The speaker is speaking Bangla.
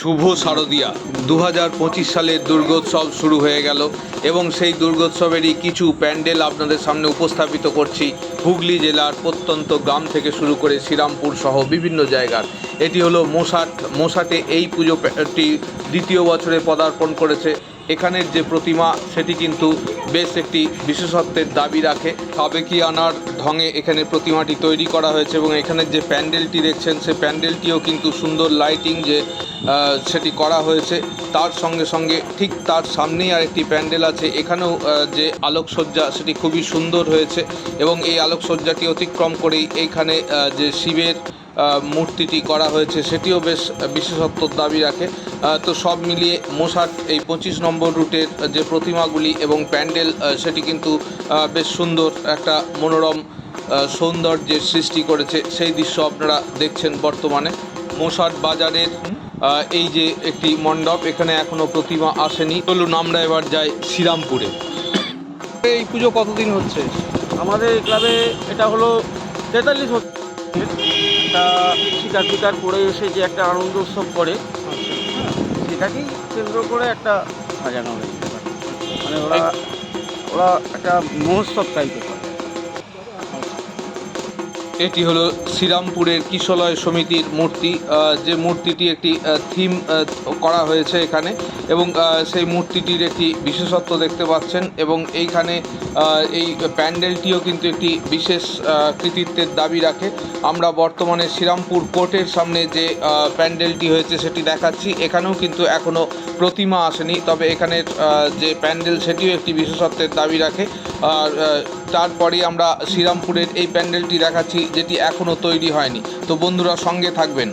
শুভ শারদিয়া। দু হাজার পঁচিশ সালের দুর্গোৎসব শুরু হয়ে গেল এবং সেই দুর্গোৎসবেরই কিছু প্যান্ডেল আপনাদের সামনে উপস্থাপিত করছি। হুগলি জেলার প্রত্যন্ত গ্রাম থেকে শুরু করে শ্রীরামপুর সহ বিভিন্ন জায়গার। এটি হলো মোসাট, মোসাটে এই পুজোটি দ্বিতীয় বছরে পদার্পণ করেছে। এখানের যে প্রতিমা, সেটি কিন্তু বেশ একটি বিশেষত্বের দাবি রাখে। সাবেকি আনার ঢঙে এখানে প্রতিমাটি তৈরি করা হয়েছে এবং এখানের যে প্যান্ডেলটি দেখছেন, সে প্যান্ডেলটিও কিন্তু সুন্দর লাইটিং যে সেটি করা হয়েছে। তার সঙ্গে সঙ্গে ঠিক তার সামনেই আরেকটি প্যান্ডেল আছে। এখানেও যে আলোকসজ্জা, সেটি খুবই সুন্দর হয়েছে এবং এই আলোকসজ্জাটি অতিক্রম করেই এইখানে যে শিবের মূর্তিটি করা হয়েছে সেটিও বেশ বিশেষত্বর দাবি রাখে। তো সব মিলিয়ে মোসাট এই পঁচিশ নম্বর রুটের যে প্রতিমাগুলি এবং প্যান্ডেল সেটি কিন্তু বেশ সুন্দর একটা মনোরম সৌন্দর্যের সৃষ্টি করেছে। সেই দৃশ্য আপনারা দেখছেন বর্তমানে। মোসাট বাজারের এই যে একটি মণ্ডপ এখানে এখনও প্রতিমা আসেনি। চলুন আমরা এবার যাই শ্রীরামপুরে। এই পুজো কতদিন হচ্ছে? আমাদের এই ক্লাবে এটা হলো তেতাল্লিশ বছর। এটা শিকার ফিকার করে এসে যে একটা আনন্দ উৎসব করে সেটাকেই কেন্দ্র করে একটা সাজানো হয়েছে। মানে ওরা ওরা একটা মহোৎসব টাইপের এটি হলো শ্রীরামপুরের কিশলয় সমিতির মূর্তি যে মূর্তিটি একটি থিম করা হয়েছে এখানে এবং সেই মূর্তিটির একটি বিশেষত্ব দেখতে পাচ্ছেন এবং এইখানে এই প্যান্ডেলটিও কিন্তু একটি বিশেষ কৃতিত্বের দাবি রাখে। আমরা বর্তমানে শ্রীরামপুর কোর্টের সামনে যে প্যান্ডেলটি হয়েছে সেটি দেখাচ্ছি। এখানেও কিন্তু এখনও প্রতিমা আসেনি, তবে এখানের যে প্যান্ডেল সেটিও একটি বিশেষত্বের দাবি রাখে। আর আহ, তারপরেই আমরা শ্রীরামপুরের এই প্যান্ডেলটি দেখাচ্ছি যেটি এখনও তৈরি হয়নি। তো বন্ধুরা সঙ্গে থাকবেন।